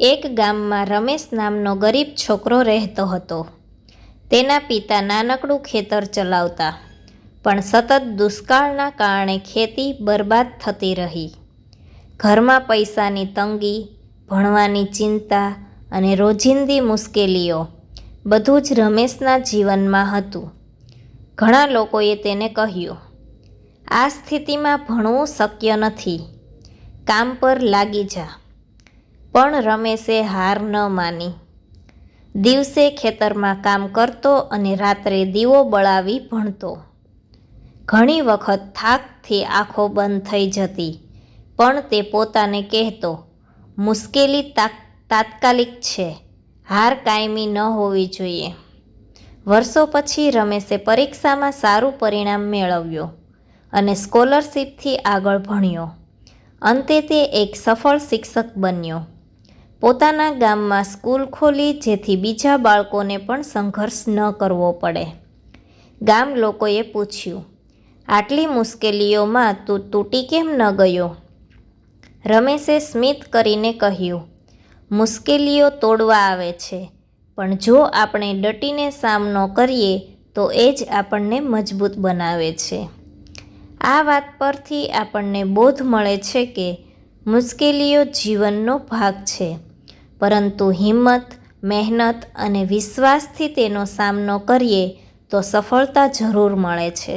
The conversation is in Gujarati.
એક ગામમાં રમેશ નામનો ગરીબ છોકરો રહેતો હતો. તેના પિતા નાનકડું ખેતર ચલાવતા, પણ સતત દુષ્કાળના કારણે ખેતી બરબાદ થતી રહી. ઘરમાં પૈસાની તંગી, ભણવાની ચિંતા અને રોજિંદી મુશ્કેલીઓ બધું જ રમેશના જીવનમાં હતું. ઘણા લોકોએ તેને કહ્યું, આ સ્થિતિમાં ભણવું શક્ય નથી. કામ પર લાગી જા. પણ રમેશે હાર ન માની. દિવસે ખેતરમાં કામ કરતો અને રાત્રે દીવો બળાવી ભણતો. ઘણી વખત થાકથી આંખો બંધ થઈ જતી, પણ તે પોતાને કહેતો, મુશ્કેલી તાત્કાલિક છે, હાર કાયમી ન હોવી જોઈએ. વર્ષો પછી રમેશે પરીક્ષામાં સારું પરિણામ મેળવ્યું અને સ્કોલરશીપથી આગળ ભણ્યો. અંતે તે એક સફળ શિક્ષક બન્યો. પોતાના ગામમાં સ્કૂલ ખોલી, જેથી બીજા બાળકોને પણ સંઘર્ષ ન કરવો પડે. ગામ લોકોએ પૂછ્યું, આટલી મુશ્કેલીઓમાં તું તૂટી કેમ ન ગયો? રમેશે સ્મિત કરીને કહ્યું, મુશ્કેલીઓ તોડવા આવે છે, પણ જો આપણે ડટીને સામનો કરીએ, તો એ જ આપણને મજબૂત બનાવે છે. આ વાત પરથી આપણને બોધ મળે છે કે મુશ્કેલીઓ જીવનનો ભાગ છે. પરંતુ હિંમત મહેનત અને વિશ્વાસથી તેનો સામનો કરીએ તો સફળતા જરૂર મળે છે.